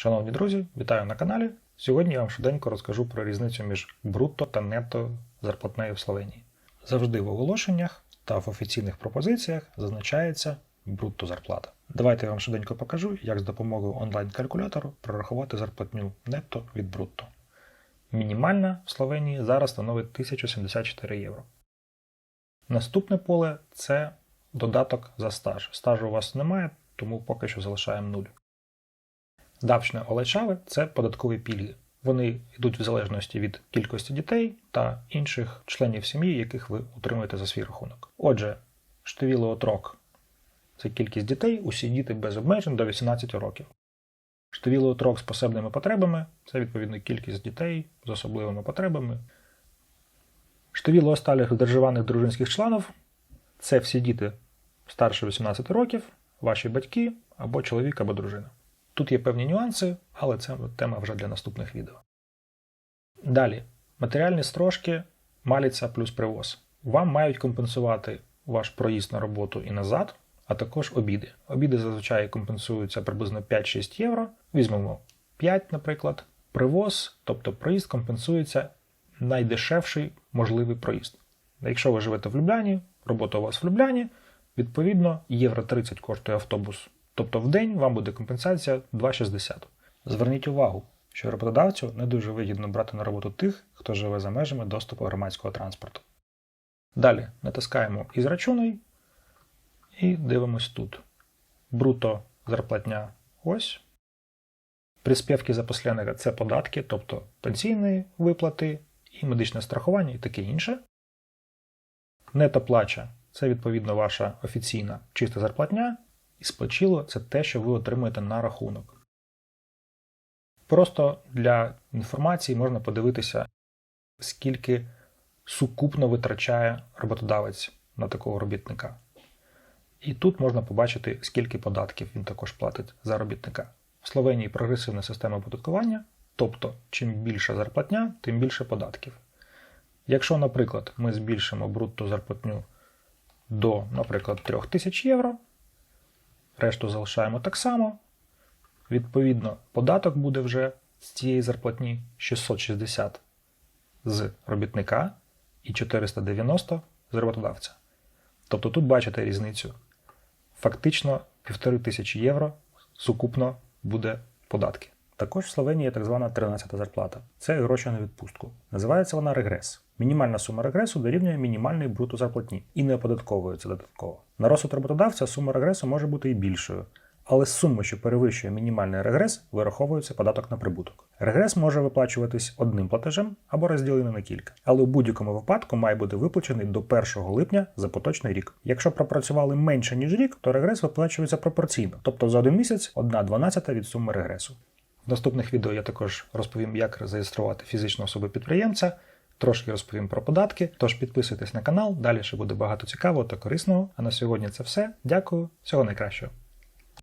Шановні друзі, вітаю на каналі. Сьогодні я вам швиденько розкажу про різницю між брутто та нетто зарплатнею в Словенії. Завжди в оголошеннях та в офіційних пропозиціях зазначається брутто зарплата. Давайте я вам швиденько покажу, як з допомогою онлайн-калькулятору прорахувати зарплатню нетто від брутто. Мінімальна в Словенії зараз становить 1074 євро. Наступне поле це додаток за стаж. Стажу у вас немає, тому поки що залишаємо 0. Давчне олечави це податкові пільги. Вони йдуть в залежності від кількості дітей та інших членів сім'ї, яких ви утримуєте за свій рахунок. Отже, штивіло отрок це кількість дітей, усі діти без обмежень до 18 років. Штивіло отрок з посебними потребами це відповідно кількість дітей з особливими потребами. Штивіло осталих державних дружинських членів це всі діти старше 18 років, ваші батьки або чоловік або дружина. Тут є певні нюанси, але це тема вже для наступних відео. Далі, матеріальні строшки маліця плюс привоз. Вам мають компенсувати ваш проїзд на роботу і назад, а також обіди. Обіди зазвичай компенсуються приблизно 5-6 євро. Візьмемо 5, наприклад. Привоз, тобто проїзд, компенсується найдешевший можливий проїзд. Якщо ви живете в Любляні, робота у вас в Любляні, відповідно, євро 30 коштує автобус. Тобто в день вам буде компенсація 2,60. Зверніть увагу, що роботодавцю не дуже вигідно брати на роботу тих, хто живе за межами доступу громадського транспорту. Далі натискаємо із рачуной і дивимось тут. Бруто зарплатня ось. Приспівки запосленника це податки, тобто пенсійні виплати і медичне страхування і таке інше. Нетоплача це відповідно ваша офіційна чиста зарплатня, і сплачіло це те, що ви отримуєте на рахунок. Просто для інформації можна подивитися, скільки сукупно витрачає роботодавець на такого робітника. І тут можна побачити, скільки податків він також платить за робітника. В Словенії прогресивна система оподаткування, тобто чим більша зарплатня, тим більше податків. Якщо, наприклад, ми збільшимо брутто зарплатню до, наприклад, 3000 євро, решту залишаємо так само. Відповідно, податок буде вже з цієї зарплатні 660 з робітника і 490 з роботодавця. Тобто тут бачите різницю. Фактично 1500 євро сукупно буде податки. Також в Словенії є так звана 13-та зарплата. Це гроші на відпустку. Називається вона регрес. Мінімальна сума регресу дорівнює мінімальної бруто зарплатні і не оподатковується додатково. На розсуд роботодавця сума регресу може бути і більшою, але з суми, що перевищує мінімальний регрес, вираховується податок на прибуток. Регрес може виплачуватись одним платежем або розділений на кілька, але у будь-якому випадку має бути виплачений до 1 липня за поточний рік. Якщо пропрацювали менше ніж рік, то регрес виплачується пропорційно, тобто за один місяць 1,12 від суми регресу. В наступних відео я також розповім, як зареєструвати фізичну особу підприємця. Трошки розповім про податки, тож підписуйтесь на канал, далі ще буде багато цікавого та корисного. А на сьогодні це все. Дякую, всього найкращого.